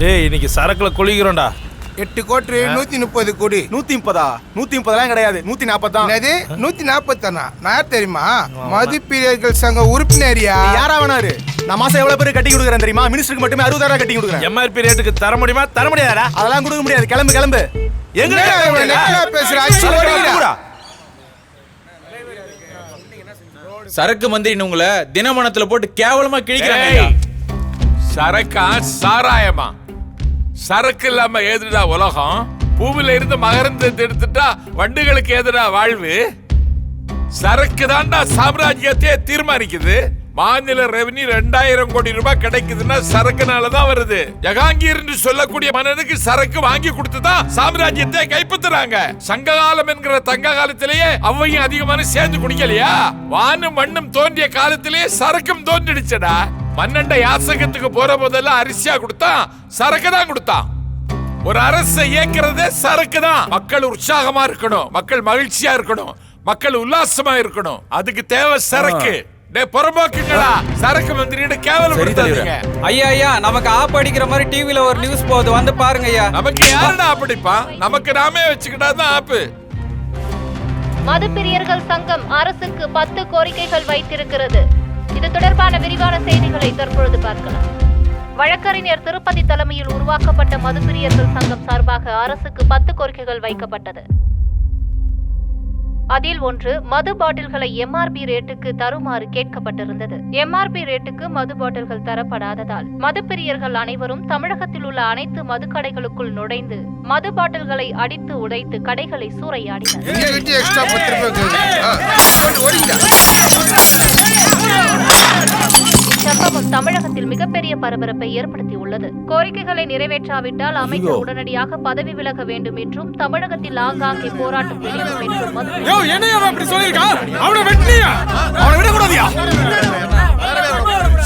டேய் இன்னைக்கு சரக்குல குளிக்கிறோம்டா. எட்டு கோட்டு நூத்தி முப்பது கோடி. நூத்தி முப்பதா நூத்தி முப்பதெல்லாம் கிடையாது நூத்தி நாற்பதான் என்னது? நூத்தி நாற்பத்தானா நான் தெரியுமா? மதுப்பிரியர்கள் சங்க உறுப்பினரியா? யாரா வேணாரு? நான் மாசம் எவ்வளவு பேர் கட்டி கொடுக்குறேன் தெரியுமா? மினிஸ்டருக்கு மட்டுமே அறுபதாயிரம் கட்டி கொடுக்குறேன். எம்ஆர்பி ரேட்டுக்கு தர முடியுமா? தர முடியாதா? அதெல்லாம் கொடுக்க முடியாது. கிளம்பு கிளம்பு. எங்க என்னடா இவன்? நெட்ல பேசுற? அச்சு ஓடிக்கிறா. சரக்கு மந்திரின்னு உங்களை தினமனத்துல போட்டு கேவலமா கிழிக்கிறாங்க சரக்கா சாராயமா? சரக்கு இல்லாம ஏதுடா உலகம்? பூமியில இருந்து மகரந்து எடுத்துட்டா வண்டுகளுக்கு ஏதுடா வாழ்வு? சரக்கு தான்டா சாம்ராஜ்யத்தையே தீர்மானிக்குது. மாநில ரெவன்யூ ரெண்டாயிரம் கோடி ரூபாய் கிடைக்குதுன்னா சரக்குனால தான் வருது. ஜகாங்கீர் என்று சொல்லக்கூடிய மன்னனுக்கு சரக்கு வாங்கி கொடுத்து தான் சாம்ராஜ்யத்தை கைப்பற்றுறாங்க. சங்ககாலம் என்கிற தங்க காலத்திலேயே அவையும் அதிகமான சேர்ந்து குடிக்கலையா? வானும் மண்ணும் தோன்றிய காலத்திலேயே சரக்கும் தோன்றிடுச்சடா. மன்னண்ட யாசகத்துக்கு போற போதெல்லாம் அரிசியா கொடுத்தான் சரக்கு தான் கொடுத்தான். ஒரு அரசை இயக்குறதே சரக்கு தான். மக்கள் உற்சாகமா இருக்கணும் மக்கள் மகிழ்ச்சியா இருக்கணும் மக்கள் உல்லாசமா இருக்கணும். அதுக்கு தேவை சரக்கு. டேய் புறம்போக்குங்களா சரக்கு மந்திரியோட கேவலம் படுத்தாதீங்க. ஐயா ஐயா நமக்கு ஆப் அடிக்கிற மாதிரி டிவில ஒரு நியூஸ் போகுது. வந்து பாருங்க ஐயா. நமக்கு யாருடா அப்படிப்பான் நமக்கு நாமே வச்சுக்கிட்டா தான் ஆப்பு மதுப்பிரியர்கள் சங்கம் அரசுக்கு பத்து கோரிக்கைகள் வைத்திருக்கிறது. இது தொடர்பான விரிவான செய்திகளை தற்பொழுது பார்க்கலாம் வழக்கறிஞர் திருப்பதி தலைமையில் உருவாக்கப்பட்ட மதுப்பிரியர்கள் சங்கம் சார்பாக அரசுக்கு பத்து கோரிக்கைகள் வைக்கப்பட்டது அதில் ஒன்று மது பாட்டில்களை எம்ஆர்பி ரேட்டுக்கு தருமாறு கேட்கப்பட்டிருந்தது எம்ஆர்பி ரேட்டுக்கு மது பாட்டில்கள் தரப்படாததால் மதுப்பிரியர்கள் அனைவரும் தமிழகத்தில் உள்ள அனைத்து மதுக்கடைகளுக்குள் நுழைந்து மது பாட்டில்களை அடித்து உடைத்து கடைகளை சூறையாடினர் இச்சம்பவம் தமிழகத்தில் மிகப்பெரிய பரபரப்பை ஏற்படுத்தியுள்ளது. கோரிக்கைகளை நிறைவேற்றாவிட்டால் அமைச்சர் உடனடியாக பதவி விலக வேண்டும் என்றும் தமிழகத்தில் ஆங்காங்கே போராட்டம் வெடிக்கும் என்றும்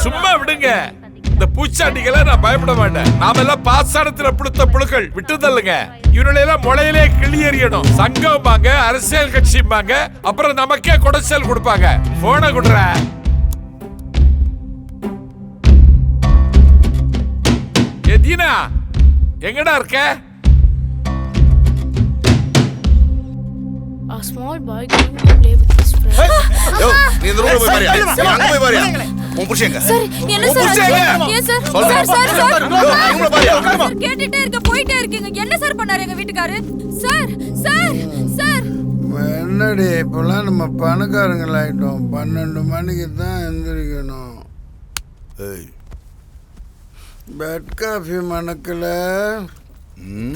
சும்மா விடுங்க. இந்த பூச்சாண்டிகளை நான் பயப்பட மாட்டேன். நாம எல்லாம் பாசாரத்துல புடுத்த புழுக்கள். விட்டு தள்ளுங்க. இவர்களை எல்லாம் முளையிலே கிள்ளி எறியணும். சங்கம்பாங்க அரசியல் கட்சிம்பாங்க. அப்புறம் நமக்கே குடைச்சல் கொடுப்பாங்க. போனை கொடுற தீனா எங்கடா இருக்க? A small boy going to play with his friend. யோ நீ இந்த ரூம்ல போய் பாரியா நீ அங்க போய் பாரியா உன் புருஷங்க சார் என்ன சார் ஆச்சு? ஏன் சார் சொல்லு. சார் சார் சார் யோ, இவங்கள பாரியா சார், கேட்டுட்டே இருக்க போயிட்டே இருக்கீங்க. என்ன சார் பண்ணாரு எங்க வீட்டுக்காரு? சார் சார் சார் என்னடி இப்பெல்லாம் நம்ம பணக்காரங்களாயிட்டோம். பன்னெண்டு மணிக்கு தான் எந்திரிக்கணும். ஏய் பெட் காஃபி மணக்கல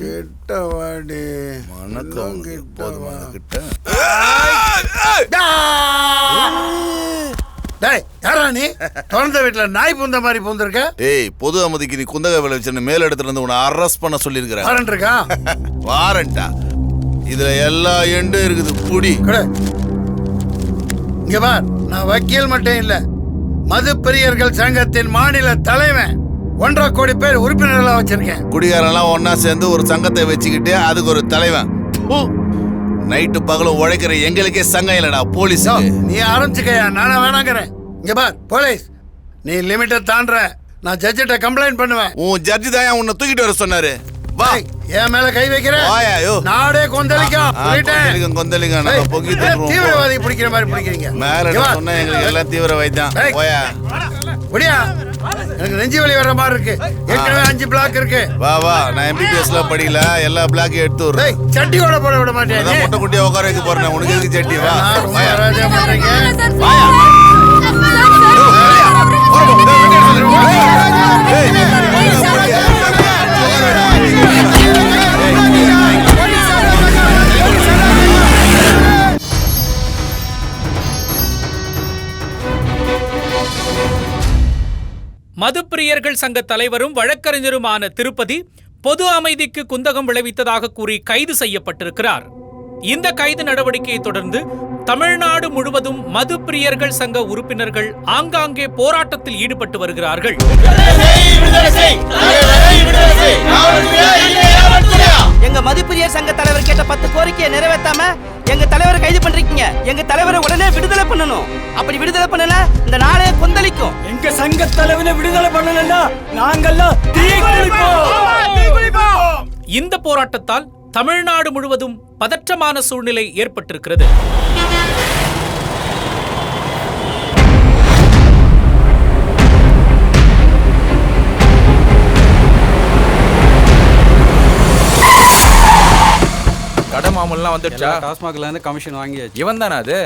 கிட்ட வாடி வணக்கம் கிட்ட போதுமா வா. கிட்ட டேய் யாரா நீ? திறந்த வீட்டுல நாய் பூந்த மாதிரி பூந்திருக்க? ஏய் பொது அமைதிக்கு நீ குந்தகை வேலை வச்சு மேல் இடத்துல இருந்து உன்னை அரெஸ்ட் பண்ண சொல்லியிருக்கிறேன் வாரண்ட் இருக்கா? வாரண்டா இதுல எல்லா எண்டும் இருக்குது புடி. இங்க பார் நான் வக்கீல் மட்டும் இல்ல மது பிரியர்கள் சங்கத்தின் மாநில தலைவன். ஒன்றரை கோடி பேர் உறுப்பினர்களா வச்சிருக்கேன். குடிகாரெல்லாம் ஒண்ணா சேர்ந்து ஒரு சங்கத்தை வச்சுக்கிட்டு அதுக்கு ஒரு தலைவன். நைட்டு பகலும் உழைக்கிற எங்களுக்கே சங்கம் இல்லடா யோ, போலீஸுக்கு நீ ஆரம்பிச்சுக்கயா? நானா வேணாங்கிறேன். இங்க பார் போலீஸ். நீ லிமிட்டை தாண்டுற நான் ஜட்ஜிட்ட கம்ப்ளைண்ட் பண்ணுவேன். உன் ஜட்ஜி தான் உன்னை தூக்கிட்டு வர சொன்னாரு? வா. ஏய், என் மேல கை வைக்கிற? வாயா, யோ. நாடே கொந்தளிக்கும் சொல்லிட்டேன் கொந்தளிக்கும், ஏய், பொங்கி. தீவிரவாதி பிடிக்கிற மாதிரி பிடிக்கிறீங்க. மேல. சொன்னா எங்களுக்கு எல்லாம் தீவிர வைத்தான் ஏய். போயா. முடியா எனக்கு நெஞ்சு வலி வர்ற மாதிரி இருக்கு. ஏற்கனவே அஞ்சு பிளாக் இருக்கு. வா வா. நான் எம்பிபிஎஸ்ல படிக்கல. எல்லா பிளாக்கையும் எடுத்து விடுறேன். டேய் சட்டியோட போட விட மாட்டேன் முட்டை குட்டியா உட்கார வைக்க போறேன். உனக்கு எதுக்கு சட்டி? வா. வாயா. மதுப்பிரியர்கள் சங்க தலைவரும் வழக்கறிஞருமான திருப்பதி பொது அமைதிக்கு குந்தகம் விளைவித்ததாக கூறி கைது செய்யப்பட்டிருக்கிறார். இந்த கைது நடவடிக்கையை தொடர்ந்து தமிழ்நாடு முழுவதும் மதுப்பிரியர்கள் சங்க உறுப்பினர்கள் ஆங்காங்கே போராட்டத்தில் ஈடுபட்டு வருகிறார்கள். எங்க மதுப்பிரியர் சங்க தலைவர் கேட்ட பத்து கோரிக்கையை நிறைவேற்றாம எங்க தலைவரை கைது பண்றீங்க எங்க தலைவரை உடனே விடுதலை பண்ணணும். அப்படி விடுதலை பண்ணல இந்த நாளே கொந்தளிக்கும். சங்க தலைவனை விடுதலை பண்ணலன்னா நாங்கெல்லாம் இந்த போராட்டத்தால் தமிழ்நாடு முழுவதும் பதற்றமான சூழ்நிலை ஏற்பட்டிருக்கிறது. கடை மாமூல்லாம் வந்துடுச்சா டாஸ்மாக்ல இருந்து கமிஷன் வாங்கியாச்சு. இவன் தானே அது?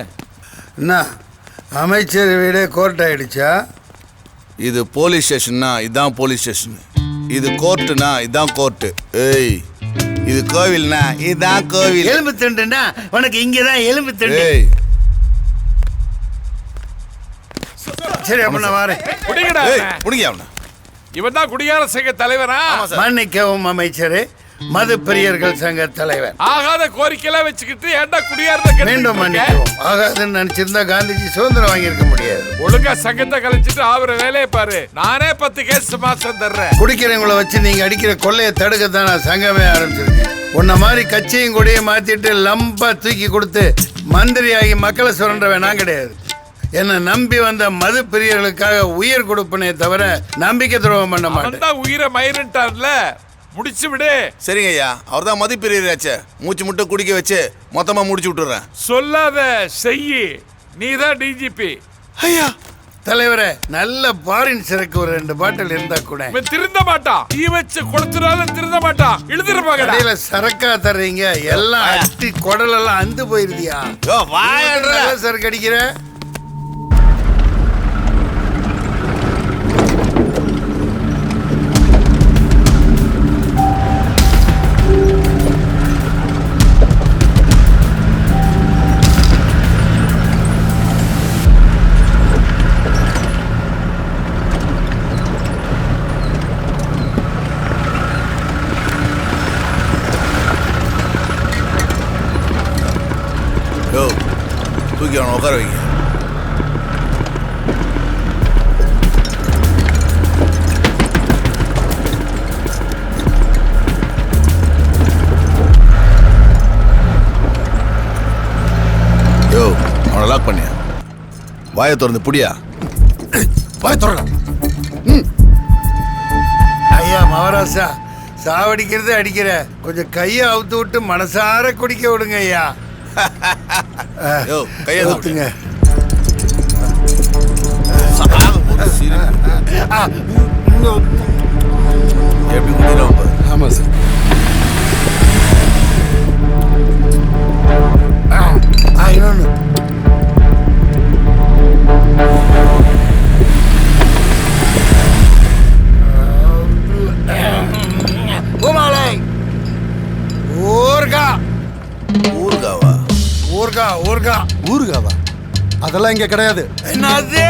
என்ன? அமைச்சர் வீடே கோர்ட் ஆயிடுச்சா? இது போலீஸ் ஸ்டேஷன்னா இதான் போலீஸ் ஸ்டேஷன் இது கோர்ட்டுனா இதான் கோர்ட்டு ஏய் இது கோவில்னா இதான் கோவில். எலும்பு திண்டுன்னா உனக்கு இங்கதான் எலும்பு திண்டு ஏய். சரி அப்ப நான் வரேன். குடிங்கடா ஏய் முடிங்க அவனை. இவன் தான் குடியார சங்க தலைவரா? மன்னிக்கவும் அமைச்சரே. மது பிரியர்கள் சங்க தலைவர். ஆகாத கோரிக்கையெல்லாம் வச்சுக்கிட்டு ஏன்டா குடியாரத மீண்டும் மன்னிக்கவும். ஆகாதுன்னு நினைச்சிருந்தா காந்திஜி சுதந்திரம் வாங்கியிருக்க முடியாது. ஒழுங்கா சங்கத்தை கழிச்சிட்டு ஆகுற வேலையை பாரு. நானே பத்து கேஸ் மாசம் தர்றேன். குடிக்கிறவங்கள வச்சு நீங்க அடிக்கிற கொள்ளையை தடுக்க தான் நான் சங்கமே ஆரம்பிச்சிருக்கேன். உன்ன மாதிரி கட்சியும் கொடியும் மாத்திட்டு லம்பா தூக்கி கொடுத்து மந்திரியாகி மக்களை சுரண்டவன் நான் கிடையாது. என்னை நம்பி வந்த மது பிரியர்களுக்காக உயிர் கொடுப்பனே தவிர நம்பிக்கை துரோகம் பண்ண மாட்டேன். உயிரை மயிருன்ட்டார்ல முடிச்சு விடு. சரிங்க ஐயா அவர் தான் மதிப்பெரியராச்சே மூச்சு முட்டை குடிக்க வச்சு மொத்தமா முடிச்சு விட்டுறேன். சொல்லாத செய்யி. நீ தான் டிஜிபி ஐயா தலைவரே நல்ல பாரின் சரக்கு ஒரு ரெண்டு பாட்டில் இருந்தா கூட. இவன் திருந்த மாட்டான். தீ வச்சு கொளுத்துறாலும் திருந்த மாட்டான். எழுதிருப்பாங்கடா கடையில சரக்கா தர்றீங்க எல்லாம் அட்டி குடலெல்லாம் அந்து போயிருதியா. யோ வாயன்ற சரக்கு அடிக்கிற உட்கார வைங்க யோ அவனை லாக் பண்ணியா? வாயை திறந்து புடியா? வாயை திறடா ஐயா மகாராசா சாவடிக்கிறது அடிக்கிற கொஞ்சம் கையை அவுத்து விட்டு மனசார குடிக்க விடுங்க ஐயா. யோ கையை ஊத்துங்க ஆ, எப்படி குடிக்கிறோம் பாரு. ஆமா சார் ஆ, அதெல்லாம் இங்க கிடையாது என்னது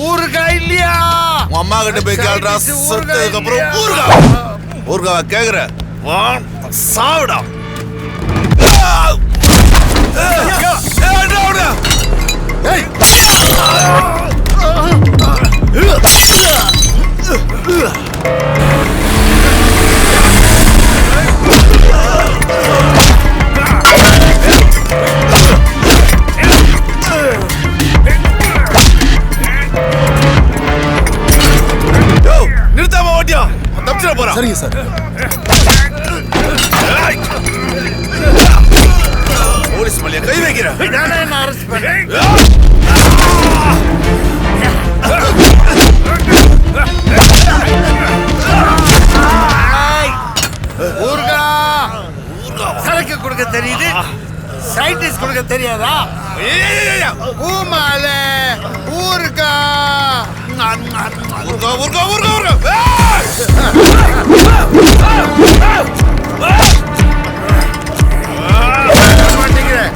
ஊர்கா இல்லையா உன் அம்மா கிட்ட போய் கேள்றா செத்ததுக்கு அப்புறம் ஊறுகாய்? ஊறுகாவா கேக்குற வா சாவுடா நிறுத்தாம தெரியாதா பூமால ஊர்கா ஊறுகா ஊறுகா ஊறுகா ஊறுகா ஏய்! மாட்டேங்கிறேன்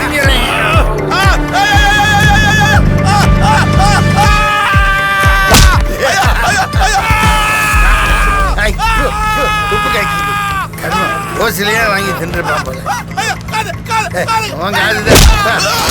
திங்கிறேன் வாங்கி தின்றுப்பான்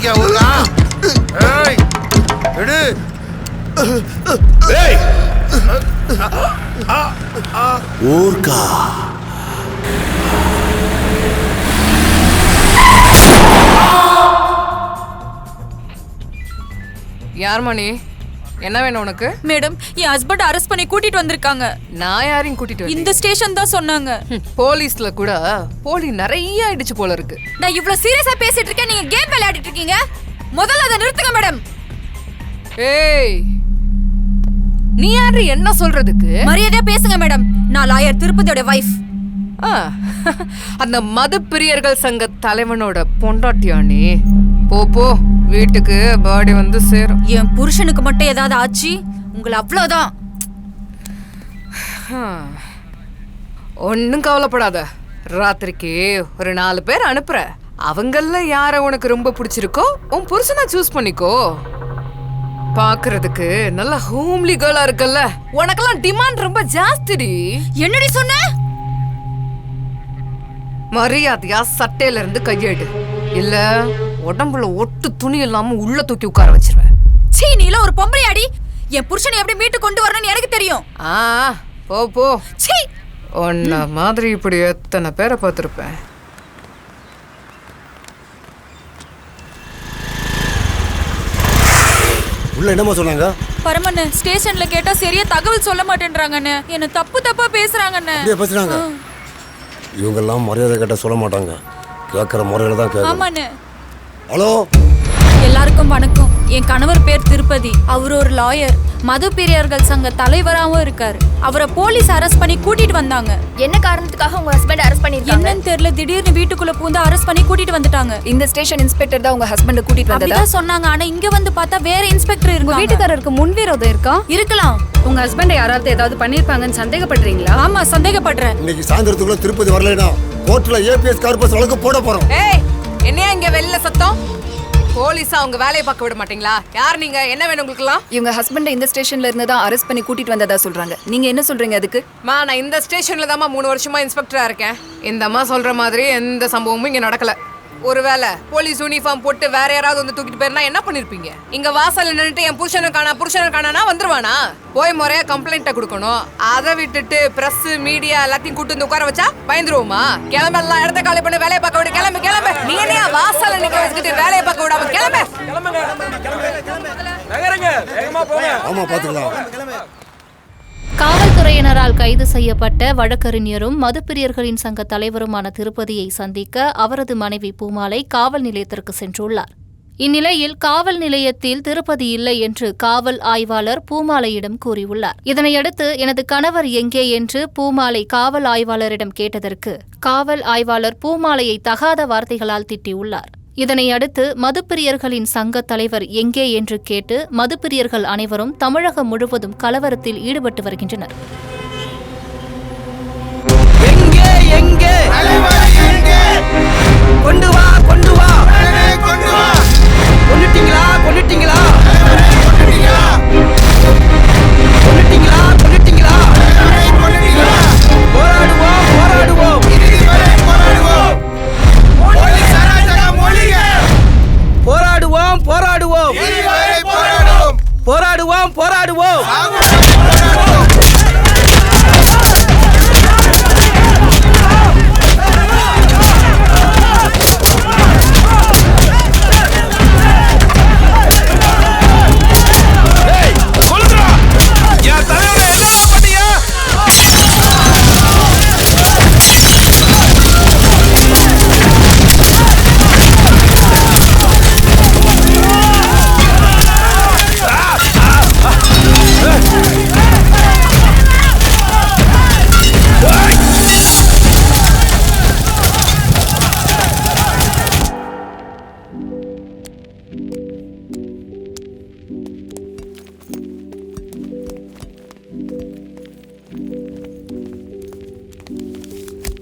இருக்கியா ஊரா ஏய் எடு ஏய். ஊர்கா. யார் மணி? என்ன வேணும் உனக்கு? மேடம் என் ஹஸ்பண்ட் அரெஸ்ட் பண்ணி கூட்டிட்டு வந்திருக்காங்க. நான் யாரையும் கூட்டிட்டு இந்த ஸ்டேஷன் தான் சொன்னாங்க. போலீஸ்ல கூட போலி நிறைய ஆயிடுச்சு போல இருக்கு. நான் இவ்வளவு சீரியஸா பேசிட்டு இருக்கேன் நீங்க கேம் விளையாடிட்டு இருக்கீங்க. முதல்ல அதை நிறுத்துங்க மேடம். ஏய் நீ யாரு? என்ன சொல்றதுக்கு? மரியாதையா பேசுங்க மேடம். நான் லாயர் திருப்பதியோட வைஃப் அந்த மது பிரியர்கள் சங்க தலைவனோட பொண்டாட்டியா நீ போ போ. வீட்டுக்கு பாடி வந்து சேரும். என் புருஷனுக்கு மட்டும் ஏதாவது ஆச்சு? உங்களை அவ்வளவுதான். ஒன்றும் கவலைப்படாத. ராத்திரிக்கு ஒரு நாலு பேர் அனுப்புற. அவங்கள யார உனக்கு ரொம்ப பிடிச்சிருக்கோ உன் புருஷனை சூஸ் பண்ணிக்கோ. பாக்குறதுக்கு நல்ல ஹோம்லி கேர்ளா இருக்கல்ல. உனக்கெல்லாம் டிமாண்ட் ரொம்ப ஜாஸ்திடி. என்னடி சொன்ன? மரியாதையா சட்டையில இருந்து கையெடு. இல்ல உடம்புல ஒட்டு துணி இல்லாம உள்ள தூக்கி உட்கார வச்சிருவேன். சீ நீல ஒரு பொம்பளையாடி. என் புருஷனை எப்படி மீட்டு கொண்டு வரணும்னு எனக்கு தெரியும். ஆ போ போ. சீ. உன்ன மாதிரி இப்படி எத்தனை பேரை பார்த்துருப்பேன்? உள்ள என்னமா சொன்னாங்க? பரமண்ண ஸ்டேஷன்ல கேட்டா சரியா தகவல் சொல்ல மாட்டேன்றாங்கண்ணே. என்ன தப்பு தப்பா பேசுறாங்கண்ணே. அப்படியே பேசுறாங்க? இவங்கெல்லாம் மரியாதை கேட்ட சொல்ல மாட்டாங்க. கேட்குற முறையில தான் கேட்கணும் ஆமாண்ணே. ஹலோ? எல்லாருக்கும் வணக்கம். என் கணவர் பேர் திருப்பதி. அவர் ஒரு லாயர் மது பிரியர்கள் சங்க தலைவராகவும் இருக்காரு. அவரை போலீஸ் அரெஸ்ட் பண்ணி கூட்டிட்டு வந்தாங்க. என்ன காரணத்துக்காக உங்க ஹஸ்பண்ட் அரெஸ்ட் பண்ணிருக்காங்க? என்னன்னு தெரியல. திடீர்னு வீட்டுக்குள்ள பூந்து அரெஸ்ட் பண்ணி கூட்டிட்டு வந்துட்டாங்க. இந்த ஸ்டேஷன் இன்ஸ்பெக்டர் தான் உங்க ஹஸ்பண்ட் கூட்டிட்டு வந்ததா? சொன்னாங்க. ஆனா இங்க வந்து பார்த்தா வேற இன்ஸ்பெக்டர் இருக்காங்க வீட்டுக்காரருக்கு முன்விரோதம் இருக்கா? இருக்கலாம். உங்க ஹஸ்பண்ட் யாராவது ஏதாவது பண்ணிருப்பாங்கன்னு சந்தேகப்படுறீங்களா? ஆமா சந்தேகப்படுறேன். இன்னைக்கு சாயந்தரத்துக்குள்ள திருப்பதி வரலைன்னா கோர்ட்ல ஏபிஎஸ் கார்பஸ் வழக்கு போட போறோம். ஏய் என்னையா இங்க வெளில சத்தம்? போலீஸா அவங்க வேலையை பார்க்க விட மாட்டீங்களா? யார் நீங்க? என்ன வேணும் உங்களுக்குலாம் இவங்க ஹஸ்பண்ட் இந்த ஸ்டேஷன்ல இருந்து தான் அரெஸ்ட் பண்ணி கூட்டிட்டு வந்ததா சொல்றாங்க. நீங்க என்ன சொல்றீங்க அதுக்கு? மா நான் இந்த ஸ்டேஷன்ல தாம்மா மூணு வருஷமா இன்ஸ்பெக்டரா இருக்கேன். இந்த அம்மா சொல்ற மாதிரி எந்த சம்பவமும் இங்க நடக்கல. ஒருவேளை போலீஸ் யூனிஃபார்ம் போட்டு வேற யாராவது வந்து தூக்கிட்டு போயிருந்தா என்ன பண்ணிருப்பீங்க? இங்க வாசல்ல நின்னுட்டு என் புருஷனை காணா புருஷனை காணானா வந்துருவானா? போய் முறையா கம்ப்ளைண்ட்டை கொடுக்கணும். அதை விட்டுட்டு பிரஸ் மீடியா எல்லாத்தையும் கூட்டு வந்து உட்கார வச்சா பயந்துருவோமா? கிளம்ப எல்லாம் இடத்த காலி பண்ணி வேலையை பார்க்க விடு கிளம்பு கிளம்பு. நீ என்ன வாசல்ல நிக்க வச்சுக்கிட்டு வேலையை பார்க்க விடாம கிளம்பு. ஆமா பாத்துக்கலாம். காவல்துறையினரால் கைது செய்யப்பட்ட வழக்கறிஞரும் மதுப்பிரியர்களின் சங்க தலைவருமான திருப்பதியை சந்திக்க அவரது மனைவி பூமாலை காவல் நிலையத்திற்கு சென்றுள்ளார். இந்நிலையில் காவல் நிலையத்தில் திருப்பதி இல்லை என்று காவல் ஆய்வாளர் பூமாலையிடம் கூறியுள்ளார். இதனையடுத்து எனது கணவர் எங்கே? என்று பூமாலை காவல் ஆய்வாளரிடம் கேட்டதற்கு காவல் ஆய்வாளர் பூமாலையை தகாத வார்த்தைகளால் திட்டியுள்ளார். இதனை அடுத்து மதுப்பிரியர்களின் சங்க தலைவர் எங்கே என்று கேட்டு மதுப்பிரியர்கள் அனைவரும் தமிழகம் முழுவதும் கலவரத்தில் ஈடுபட்டு வருகின்றனர். கொண்டு வா கொண்டு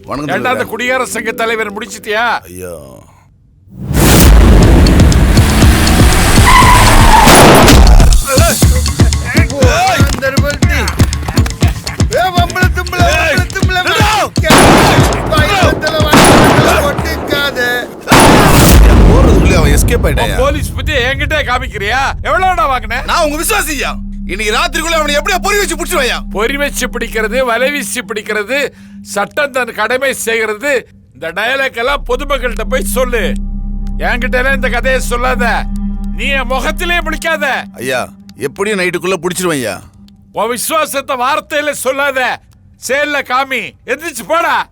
வணக்கம் தலைவரே. குடியரசு சங்க தலைவர் முடிச்சிட்டியா? ஐயோ. போறதுக்குள்ளே அவன் எஸ்கேப் ஆயிட்டாயா? போலீஸ் பத்தி என்கிட்ட காமிக்கிறியா? எவ்வளவுடா வாங்கின? நான் உங்க விசுவாசியா? இன்னைக்கு ராத்திரிக்குள்ள அவனை எப்படியா பொறி வச்சு பிடிச்சிருவையா? பொறி வச்சு பிடிக்கிறது வலை வீசி பிடிக்கிறது சட்டம் தன் கடமை செய்கிறது. இந்த டயலாக் எல்லாம் பொதுமக்கள்கிட்ட போய் சொல்லு. என்கிட்ட எல்லாம் இந்த கதையை சொல்லாத. நீ என் முகத்திலே முடிக்காத ஐயா எப்படியும் நைட்டுக்குள்ள பிடிச்சிருவையா உன் விசுவாசத்தை வார்த்தையில சொல்லாத. செயல்ல காமி. எந்திரிச்சு போடா.